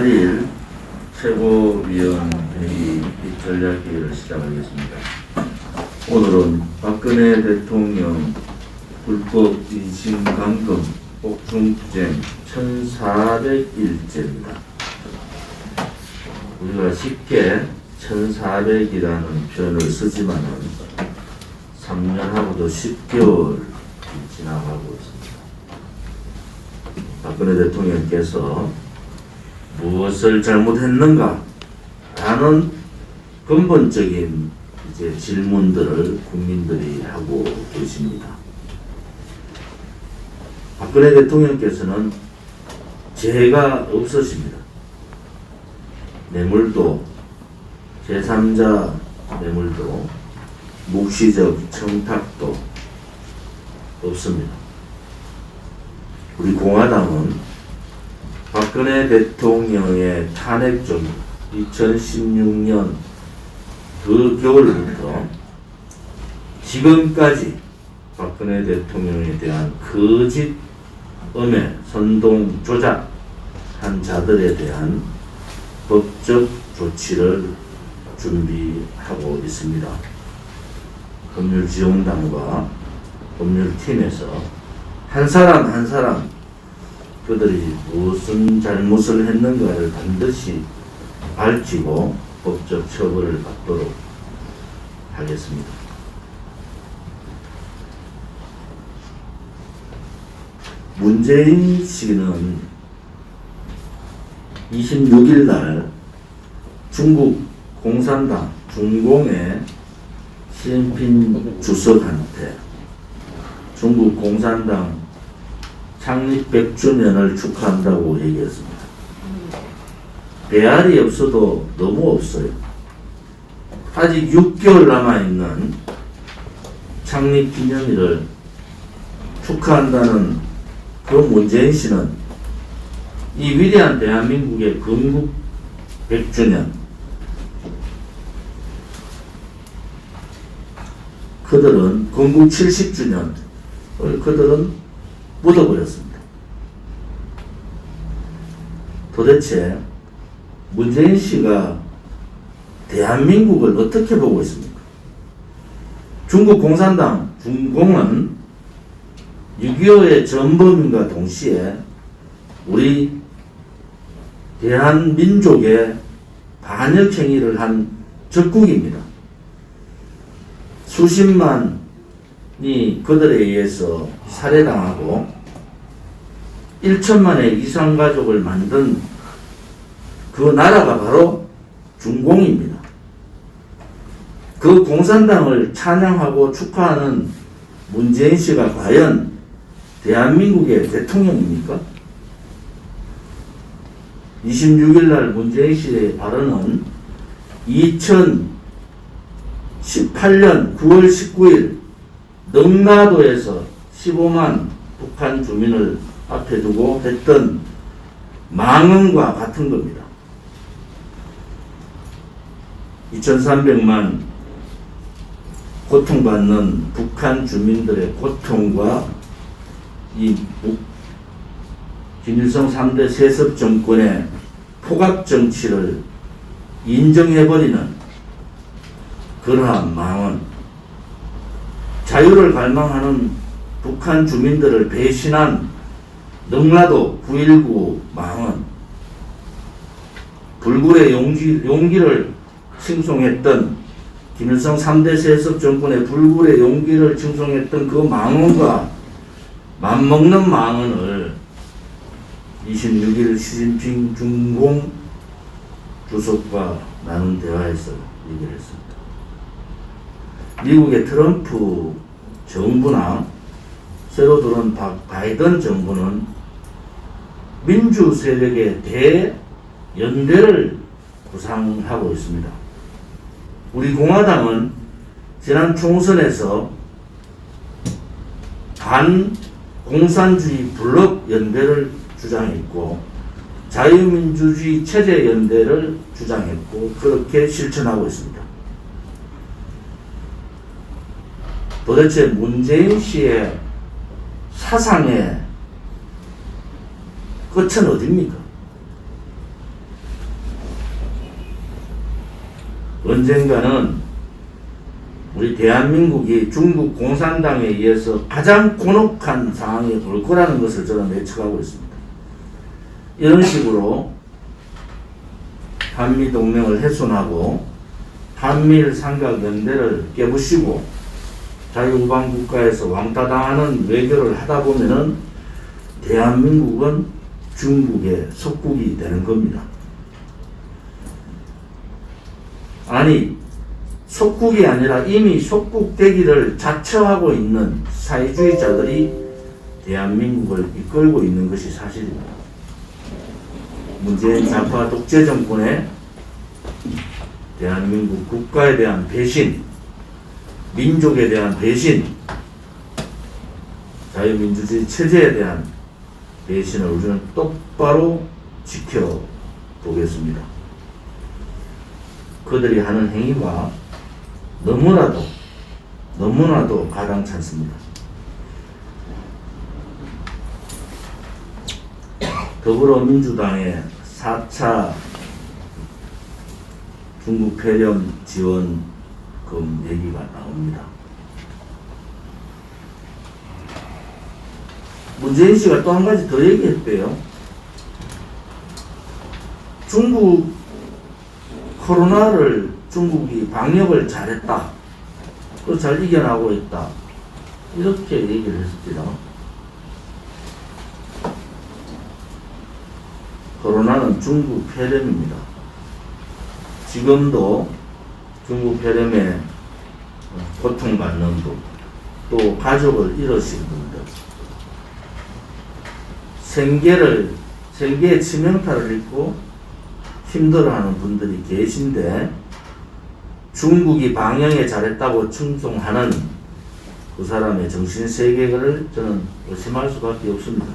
8일 최고위원회의 전략회의를 시작하겠습니다. 오늘은 박근혜 대통령 불법 인신 감금 복중투쟁 1400일째입니다. 우리가 쉽게 1400이라는 표현을 쓰지만은 3년하고도 10개월이 지나가고 있습니다. 박근혜 대통령께서 무엇을 잘못했는가 라는 근본적인 이제 질문들을 국민들이 하고 계십니다. 박근혜 대통령께서는 죄가 없으십니다. 뇌물도 제3자 뇌물도 묵시적 청탁도 없습니다. 우리 공화당은 박근혜 대통령의 탄핵 전 2016년 그 겨울부터 지금까지 박근혜 대통령에 대한 거짓 음해 선동 조작한 자들에 대한 법적 조치를 준비하고 있습니다. 법률지원단과 법률팀에서 한 사람 한 사람 그들이 무슨 잘못을 했는가를 반드시 밝히고 법적 처벌을 받도록 하겠습니다. 문재인 씨는 26일 날 중국 공산당 중공의 시진핑 주석한테 중국 공산당 창립 100주년을 축하한다고 얘기했습니다. 배알이 없어도 너무 없어요. 아직 6개월 남아있는 창립 기념일을 축하한다는 그 문재인 씨는 이 위대한 대한민국의 건국 100주년 그들은 건국 70주년 그들은 묻어버렸습니다. 도대체 문재인 씨가 대한민국을 어떻게 보고 있습니까? 중국 공산당 중공은 6.25의 전범인과 동시에 우리 대한민족의 반역 행위를 한 적국입니다. 수십만이 그들에 의해서 살해당하고 1천만의 이상 가족을 만든 그 나라가 바로 중공입니다. 그 공산당을 찬양하고 축하하는 문재인 씨가 과연 대한민국의 대통령입니까? 26일 날 문재인 씨의 발언은 2018년 9월 19일 능라도에서 15만 북한 주민을 앞에 두고 했던 망언과 같은 겁니다. 2300만 고통받는 북한 주민들의 고통과 이 북- 김일성 3대 세습 정권의 포갑 정치를 인정해버리는 그러한 망언, 자유를 갈망하는 북한 주민들을 배신한 능라도 9.19 망언, 불굴의 용기, 용기를 칭송했던 김일성 3대 세습 정권의 불굴의 용기를 칭송했던 그 망언과 맞먹는 망언을 26일 시진핑 중공 주석과 나눈 대화에서 얘기를 했습니다. 미국의 트럼프 정부나 새로 들어온 바, 바이든 정부는 민주 세력의 대연대를 구상하고 있습니다. 우리 공화당은 지난 총선에서 반 공산주의 블록 연대를 주장했고 자유민주주의 체제 연대를 주장했고 그렇게 실천하고 있습니다. 도대체 문재인 씨의 사상의 끝은 어딥니까? 언젠가는 우리 대한민국이 중국 공산당에 의해서 가장 곤혹한 상황에 올 거라는 것을 저는 예측하고 있습니다. 이런 식으로 한미동맹을 훼손하고 한미일 삼각연대를 깨부시고 자유우방 국가에서 왕따 당하는 외교를 하다 보면은 대한민국은 중국의 속국이 되는 겁니다. 아니 속국이 아니라 이미 속국 되기를 자처하고 있는 사회주의자들이 대한민국을 이끌고 있는 것이 사실입니다. 문재인 좌파 독재 정권의 대한민국 국가에 대한 배신, 민족에 대한 배신, 자유민주주의 체제에 대한 배신을 우리는 똑바로 지켜보겠습니다. 그들이 하는 행위가 너무나도 너무나도 가당찮습니다. 더불어민주당의 4차 중국 폐렴 지원 금 얘기가 나옵니다. 문재인 씨가 또 한 가지 더 얘기했대요. 중국 코로나를 중국이 방역을 잘했다. 또 잘 이겨나고 있다. 이렇게 얘기를 했습니다. 코로나는 중국 폐렴입니다. 지금도 중국 폐렴에 고통받는 분, 또 가족을 잃으신 분들, 생계를, 생계의 치명타를 입고 힘들어하는 분들이 계신데, 중국이 방영에 잘했다고 충성하는 그 사람의 정신 세계를 저는 의심할 수밖에 없습니다.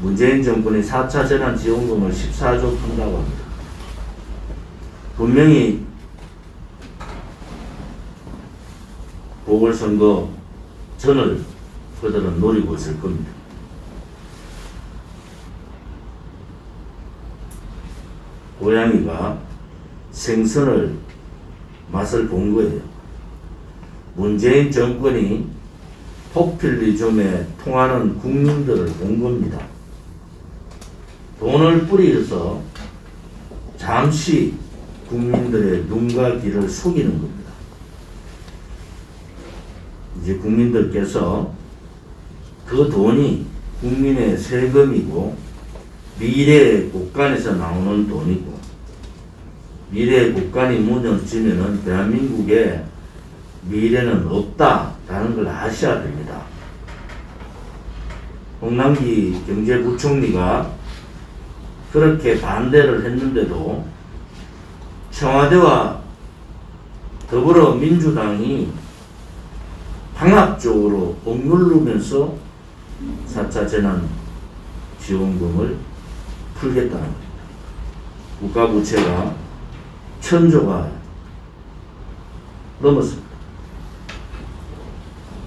문재인 정권이 4차 재난지원금을 14조 푼다고 합니다. 분명히 보궐선거 전을 그들은 노리고 있을 겁니다. 고양이가 생선을 맛을 본 거예요. 문재인 정권이 포퓰리즘에 통하는 국민들을 본 겁니다. 돈을 뿌리서 잠시 국민들의 눈과 귀를 속이는 겁니다. 이제 국민들께서 그 돈이 국민의 세금이고 미래의 국간에서 나오는 돈이고 미래의 국간이 무너지면은 대한민국에 미래는 없다라는 걸 아셔야 됩니다. 홍남기 경제부총리가 그렇게 반대를 했는데도 청와대와 더불어민주당이 강압적으로 억누르면서 4차 재난 지원금을 풀겠다는. 국가 부채가 천조가 넘었습니다.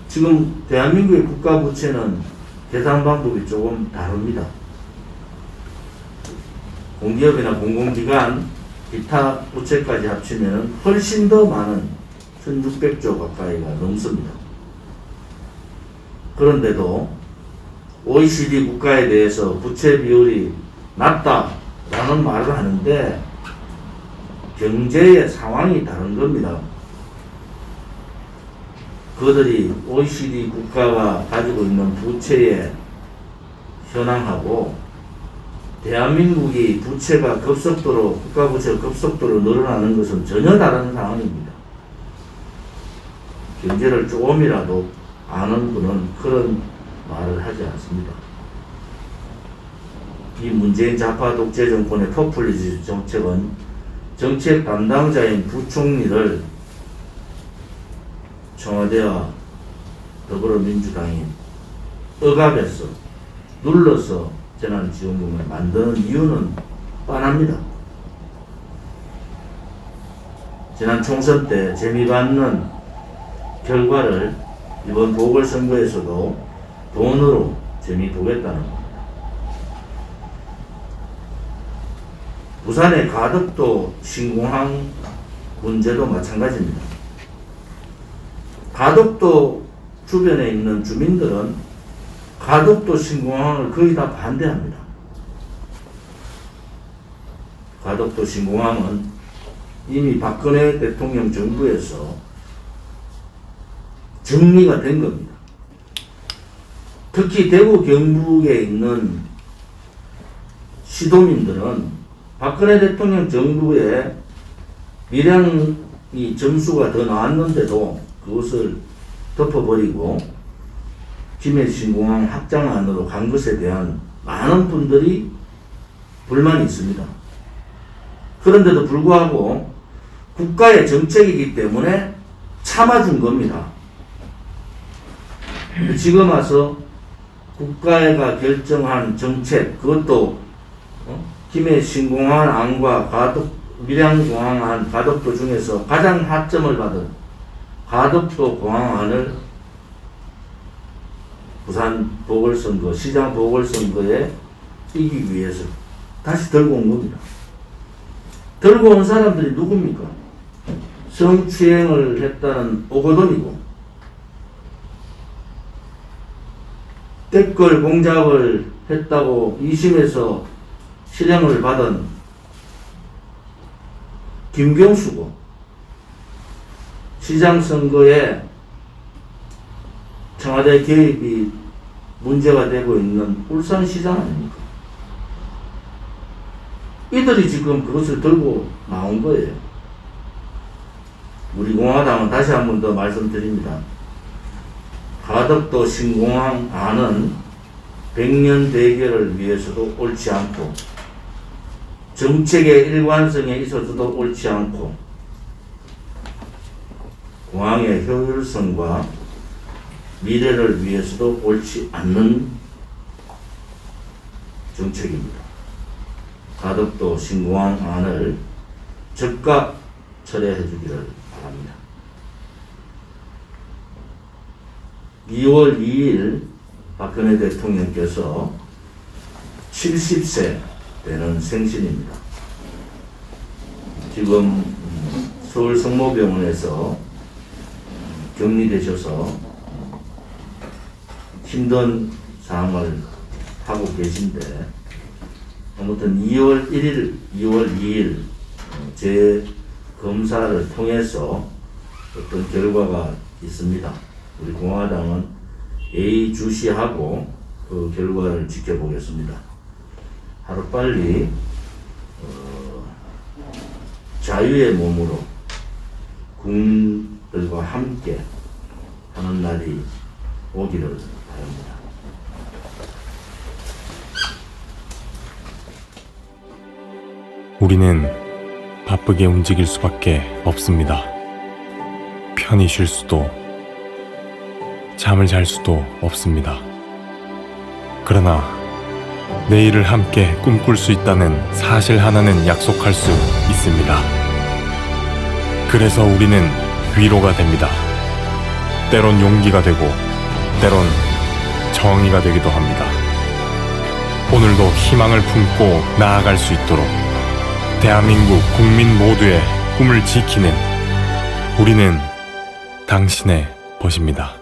지금 대한민국의 국가 부채는 계산 방법이 조금 다릅니다. 공기업이나 공공기관 기타 부채까지 합치면 훨씬 더 많은 1600조 가까이가 넘습니다. 그런데도 OECD 국가에 대해서 부채 비율이 낮다라는 말을 하는데 경제의 상황이 다른 겁니다. 그들이 OECD 국가가 가지고 있는 부채의 현황하고 대한민국이 부채가 급속도로 국가 부채가 급속도로 늘어나는 것은 전혀 다른 상황입니다. 경제를 조금이라도 아는 분은 그런 말을 하지 않습니다. 이 문재인 좌파 독재 정권의 포퓰리즘 정책은 정책 담당자인 부총리를 청와대와 더불어민주당이 억압해서 눌러서 재난지원금을 만드는 이유는 뻔합니다. 지난 총선 때 재미받는 결과를 이번 보궐선거에서도 돈으로 재미 보겠다는 겁니다. 부산의 가덕도 신공항 문제도 마찬가지입니다. 가덕도 주변에 있는 주민들은 가덕도 신공항을 거의 다 반대합니다. 가덕도 신공항은 이미 박근혜 대통령 정부에서 정리가 된 겁니다. 특히 대구 경북에 있는 시도민들은 박근혜 대통령 정부의 밀양이 점수가 더 나왔는데도 그것을 덮어버리고 김해 신공항 확장안으로 간 것에 대한 많은 분들이 불만이 있습니다. 그런데도 불구하고 국가의 정책이기 때문에 참아준 겁니다. 지금 와서 국가가 결정한 정책, 그것도 어? 김해 신공항 안과 가덕, 밀양공항 안, 가덕도 중에서 가장 하점을 받은 가덕도 공항 안을 부산 보궐선거, 시장 보궐선거에 이기기 위해서 다시 들고 온 겁니다. 들고 온 사람들이 누굽니까? 성추행을 했다는 오거돈이고, 댓글 공작을 했다고 2심에서 실형을 받은 김경수고, 시장 선거에 청와대 개입이 문제가 되고 있는 울산시장 아닙니까? 이들이 지금 그것을 들고 나온 거예요. 우리 공화당은 다시 한 번 더 말씀드립니다. 가덕도 신공항 안은 백년 대계를 위해서도 옳지 않고 정책의 일관성에 있어서도 옳지 않고 공항의 효율성과 미래를 위해서도 옳지 않는 정책입니다. 가덕도 신공항 안을 즉각 철회해 주기를 바랍니다. 2월 2일 박근혜 대통령께서 70세 되는 생신입니다. 지금 음, 서울 성모병원에서 격리되셔서 힘든 상황을 하고 계신데 아무튼 2월 1일, 2월 2일 제 검사를 통해서 어떤 결과가 있습니다. 우리 공화당은 예의주시하고 그 결과를 지켜보겠습니다. 하루빨리 어, 자유의 몸으로 군들과 함께 하는 날이 오기를 바랍니다. 우리는 바쁘게 움직일 수밖에 없습니다. 편히 쉴 수도, 잠을 잘 수도 없습니다. 그러나 내일을 함께 꿈꿀 수 있다는 사실 하나는 약속할 수 있습니다. 그래서 우리는 위로가 됩니다. 때론 용기가 되고, 때론 정의가 되기도 합니다. 오늘도 희망을 품고 나아갈 수 있도록 대한민국 국민 모두의 꿈을 지키는 우리는 당신의 벗입니다.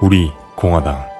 우리 공화당